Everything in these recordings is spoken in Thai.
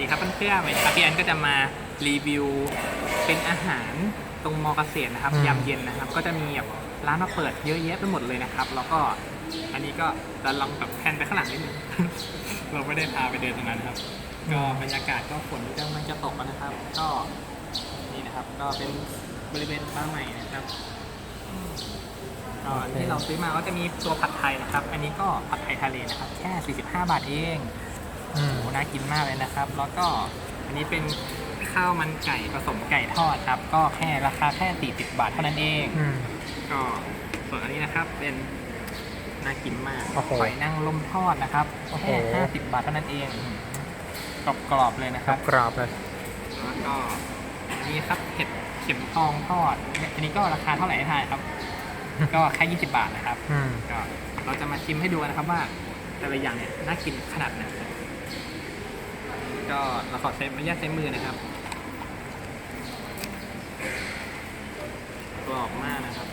ดีครับเพื่อนๆวันนี้ครับพี่แอนก็จะมารีวิวเป็นอาหารตรงมอเกษตรนะครับอืมยามเย็นนะครับ ก็จะมีแบบร้านมาเปิดเยอะแยะไปหมดเลยนะครับ แล้วก็อันนี้ก็จะลองแบบแพนไปข้างหลังนิดนึง เราไม่ได้พาไปเดินตรงนั้นครับ ก็บรรยากาศก็ฝนกำลังจะตกแล้วนะครับ ก็นี่นะครับ ก็เป็นบริเวณบ้านใหม่นะครับก็อันที่เราซื้อมาก็จะมีตัวผัดไทยนะครับ อันนี้ก็ผัดไทยทะเลนะครับ แค่ 45 บาทเอง อืมโอ้น่ากินมากเลยนะครับ แล้วก็อันนี้เป็นข้าวมันไก่ผสมไก่ทอดครับ ก็แค่ราคาแค่40บาทเท่านั้นเอง อืม ก็ส่วนอันนี้นะครับเป็นน่ากินมากโอ้โหหอยนางรมทอดนะครับโอ้โห แค่50บาทเท่านั้นเองกรอบกรอบๆเลยนะคกรับรอบๆเลย แล้วก็อันนี้ครับเห็ดเข็มทองทอดเนี่ยอันนี้ก็ราคาเท่าไหร่ให้ทายครับ ก็แค่20บาทนะครับ อืม ก็เราจะมาชิมให้ดูนะครับว่าแต่ละอย่างเนี่ยน่ากินขนาดไหน ก็เราขอใช้ไม่ยากใช้มือนะครับกรอบมากนะครับ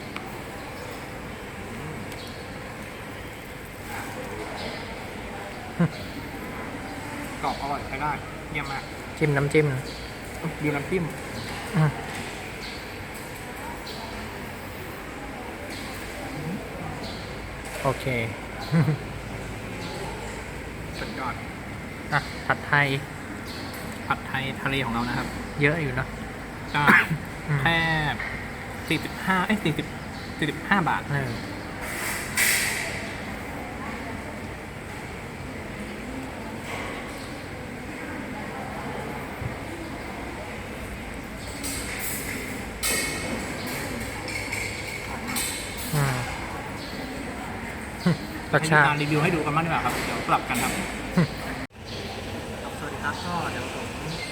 อืมกรอบอร่อยใช้ได้เยี่ยมมากจิ้มน้ำจิ้มดูน้ำจิ้มอืมโอเค สุดยอดอะผัดไทย ผัดไทยทะเลของเรานะครับเยอะอยู่เนอะก็อืมแค่สี่สิบห้าเอ้ยสี่สิบสี่สิบห้าบาท เอออืมรสชาติ ให้ดูการรีวิวให้ดูกันบ้างดีกว่าครับ เดี๋ยวปรับกันครับสวัสดีครับก็เดี๋ยวผม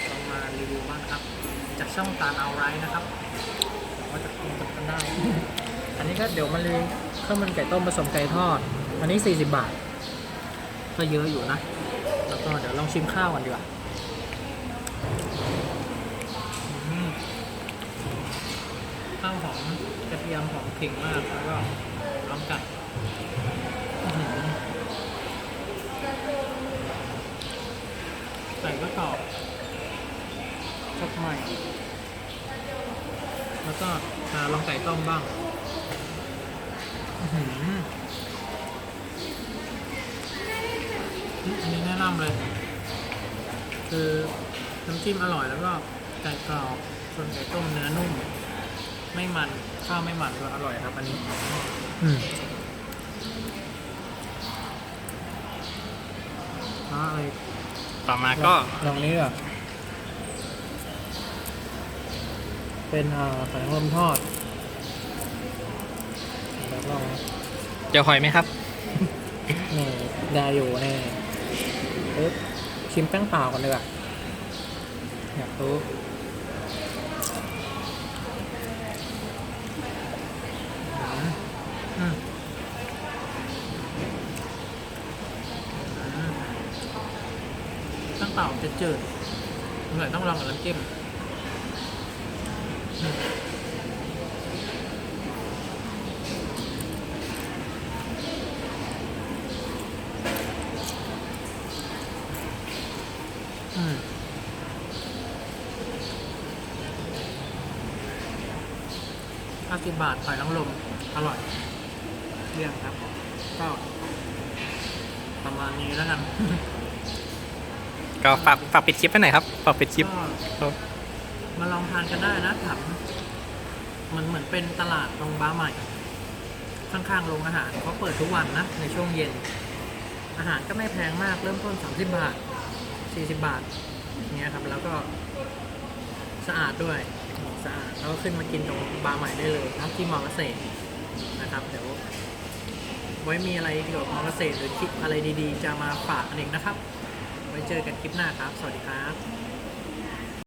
ลองมารีวิวบ้างครับ จากช่องตาลเอาไรนะครับว่าจะกินกันได้ อันนี้ก็เดี๋ยวมาเลยข้าวมันไก่ต้มผสมไก่ทอด อันนี้ 40 บาท ก็เยอะอยู่นะ แล้วก็เดี๋ยวลองชิมข้าวกันดีกว่าข้าวหอมกระเทียมหอมขิงมากแล้วก็ร้องจัดใส่ก็กรอบ ชอบใหม่แล้วก็อ่าลองไก่ต้มบ้างอื้อหืออันนี้แนะนำเลย คือน้ำจิ้มอร่อยแล้วก็ไก่กรอบส่วนไก่ต้มเนื้อนุ่ม ไม่มัน ข้าวไม่มันก็อร่อยครับ อันนี้อืมอะไรต่อมาก็ลองนี้ก่อน เป็นเอ่อหอยนางรมทอดเดี๋ยวลองเจอหอยไหมครับ นี่ดาอยู่นี่ปึ๊บชิมแป้งเปล่าก่อนดีกว่าอยากรู้อืมตั้งเปล่าจะจืดเหมือนต้องลองกับน้ำจิ้มอืมอืม ห้าสิบบาทหอยนางรมอร่อยเรื่องครับก็ประมาณนี้แล้วกันก็ฝากฝากปิดคลิปไปหน่อยครับฝากปิดคลิปก็มาลองทานกันได้นะถามมันเหมือนเป็นตลาดตรงบ้าใหม่ ข้างๆโรงอาหารเขาเปิดทุกวันนะ ในช่วงเย็น อาหารก็ไม่แพงมากเริ่มต้น 30 บาท 40 บาทเงี้ยครับแล้วก็สะอาดด้วยสะอาดแล้วก็ขึ้นมากินตรงบาร์ใหม่ได้เลยนะที่มอเกษตรนะครับเดี๋ยวไว้มีอะไรเกี่ยวกับมอเกษตรหรือคลิปอะไรดีๆ จะมาฝากกันเองนะครับ ไว้เจอกันคลิปหน้าครับ สวัสดีครับ